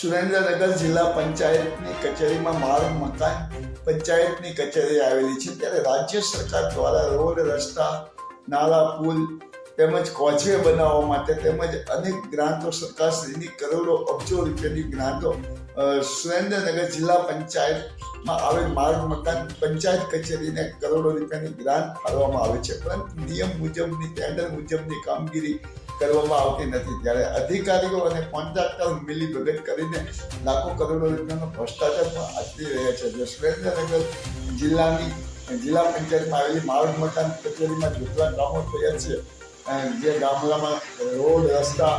સુરેન્દ્રનગર જિલ્લા પંચાયતની કચેરીમાં માર્ગ મકાન પંચાયતની કચેરી આવેલી છે. ત્યારે રાજ્ય સરકાર દ્વારા રોડ, રસ્તા નાળા પુલ તેમજ કોચવે બનાવવા માટે તેમજ અનેક ગ્રાન્ટો સરકારશ્રીની કરોડો અબજો રૂપિયાની ગ્રાન્ટો સુરેન્દ્રનગર જિલ્લા પંચાયતમાં આવેલ માર્ગ મકાન પંચાયત કચેરીને કરોડો રૂપિયાની ગ્રાન્ટ ફાળવવામાં આવે છે. પરંતુ નિયમ મુજબની, ટેન્ડર મુજબની કામગીરી કરવામાં આવતી નથી. ત્યારે અધિકારીઓ અને કોન્ટ્રાક્ટર મિલી ભગત કરીને લાખો કરોડો રૂપિયાનો ભ્રષ્ટાચાર પણ આચરી રહ્યા છે. જે સુરેન્દ્રનગર જિલ્લાની, જિલ્લા પંચાયતમાં આવેલી માર્ગ મકાન કચેરીમાં જેટલા કામો થયા છે. જે ગામડામાં રોડ, રસ્તા,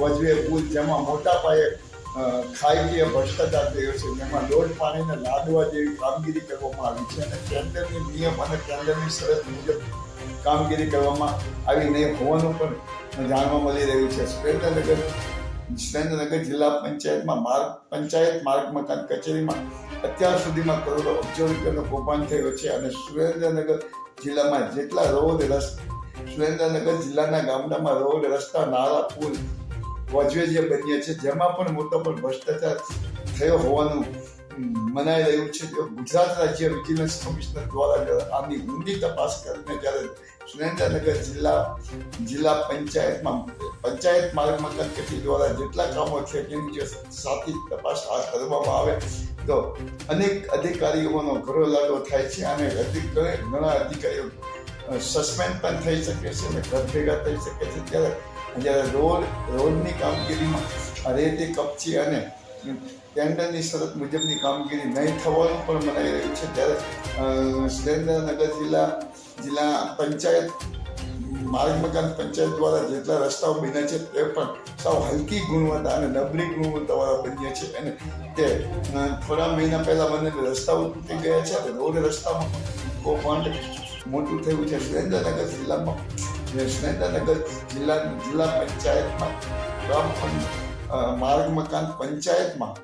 વજવે, પુલ જેમાં મોટા પાયે ખાયકીય ભ્રષ્ટાચાર થયો છે. જેમાં લોટ પાણીને લાદવા જેવી કામગીરી કરવામાં આવી છે અને કેન્દ્રની નિયમ અને કેન્દ્રની શરત મુજબ કામગીરી કરવામાં આવી નહીં હોવાનું પણ જાણવા મળી રહ્યું છે. સુરેન્દ્રનગર સુરેન્દ્રનગર જિલ્લા પંચાયતમાં માર્ગ, પંચાયત માર્ગ મકાન કચેરીમાં અત્યાર સુધીમાં કરોડો અબજો રૂપિયાનો કૌભાંડ થયો છે અને સુરેન્દ્રનગર જિલ્લામાં જેટલા રોડ, રસ્તા સુરેન્દ્રનગર જિલ્લાના ગામડામાં રોડ રસ્તા નાળા પુલ વજવે જે બન્યા છે. જેમાં પણ મોટો પણ ભ્રષ્ટાચાર થયો હોવાનું મનાઈ રહ્યું છે. જો ગુજરાત રાજ્ય વિજિલન્સ કમિશનર દ્વારા આની ઊંડી તપાસ કરીને જ્યારે સુરેન્દ્રનગર જિલ્લા જિલ્લા પંચાયતમાં, પંચાયત માર્ગ મકાન કચેરી દ્વારા જેટલા કામો છે તેની જે સાચી તપાસ હાથ ધરવામાં આવે તો અનેક અધિકારીઓનો ઘરો લાડો થાય છે અને અધિકારી ઘણા અધિકારીઓ સસ્પેન્ડ પણ થઈ શકે છે અને ઘર ભેગા થઈ શકે છે. ત્યારે જ્યારે રોડ, રોડની કામગીરીમાં રેતી કપચી અને ટેન્ડરની શરત મુજબની કામગીરી નહીં થવાનું પણ મનાઈ રહ્યું છે, ત્યારે સુરેન્દ્રનગર જિલ્લા જિલ્લા પંચાયત, માર્ગ મકાન પંચાયત દ્વારા જેટલા રસ્તાઓ બન્યા છે, તે પણ સાવ હલકી ગુણવત્તા અને નબળી ગુણવત્તાવાળા બન્યા છે. અને તે થોડા મહિના પહેલાં બનેલા રસ્તાઓ તૂટી ગયા છે અને રોડ રસ્તામાં કૌભાંડ મોટું થયું છે સુરેન્દ્રનગર જિલ્લામાં. સુરેન્દ્રનગર જિલ્લા જિલ્લા પંચાયતમાં માર્ગ મકાન પંચાયતમાં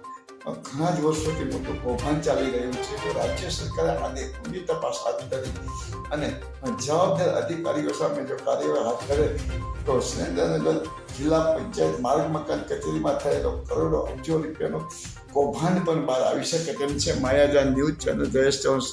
ઘણા જ વર્ષોથી મોટું કૌભાંડ ચાલી રહ્યું છે તો રાજ્ય સરકારે આને ઊંડી તપાસ હાથ ધરી અને જવાબદાર અધિકારીઓ સામે જો કાર્યવાહી હાથ ધરે તો સુરેન્દ્રનગર જિલ્લા પંચાયત માર્ગ મકાન કચેરીમાં થયેલો કરોડો અબજો રૂપિયાનો કૌભાંડ પણ બહાર આવી શકે તેમ છે. માયાજાન ન્યૂઝ ચેનલ જયેશ ચૌહાણ